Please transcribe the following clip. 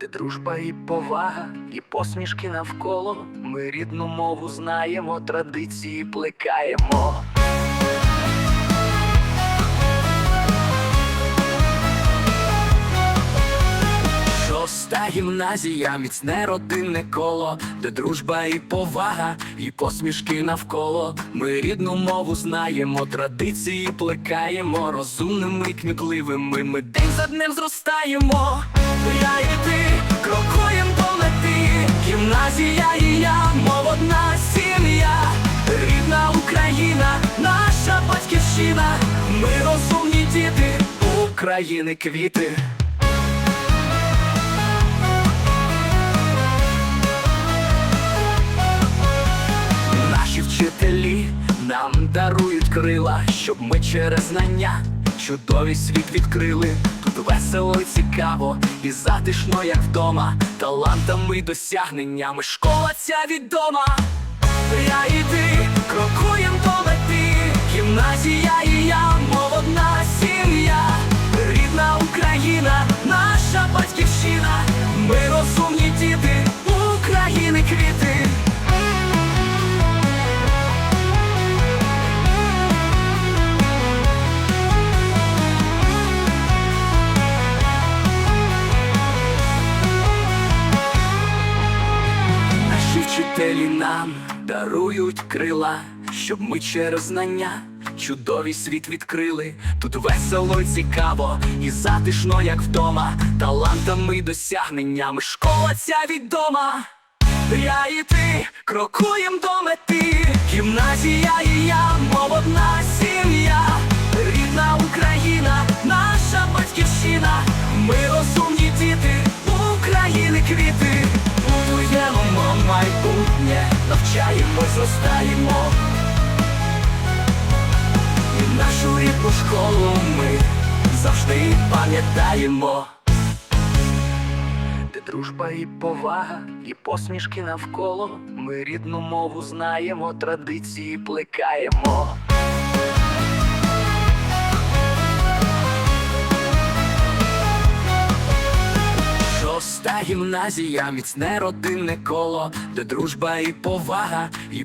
де дружба і повага, і посмішки навколо. Ми рідну мову знаємо, традиції плекаємо. Шоста гімназія, міцне родинне коло, де дружба і повага, і посмішки навколо. Ми рідну мову знаємо, традиції плекаємо, розумними і кмітливими. Ми день за днем зростаємо. Гімназія і я, мов одна сім'я. Рідна Україна, наша батьківщина. Ми розумні діти, України квіти. Наші вчителі нам дарують крила, щоб ми через знання чудовий світ відкрили. Весело і цікаво, і затишно, як вдома, талантами досягненнями школа ця відома. Я і ти крокуємо до вчителі нам дарують крила, щоб ми через знання чудовий світ відкрили. Тут весело і цікаво, і затишно, як вдома, талантами досягненнями школа ця відома. Я і ти крокуєм до мети, гімназія і я, мов одна майбутнє, навчаємо, зростаємо. І нашу рідну школу ми завжди пам'ятаємо. Де дружба і повага, і посмішки навколо. Ми рідну мову знаємо, традиції плекаємо. Гімназія, міцне родинне коло, де дружба і повага, і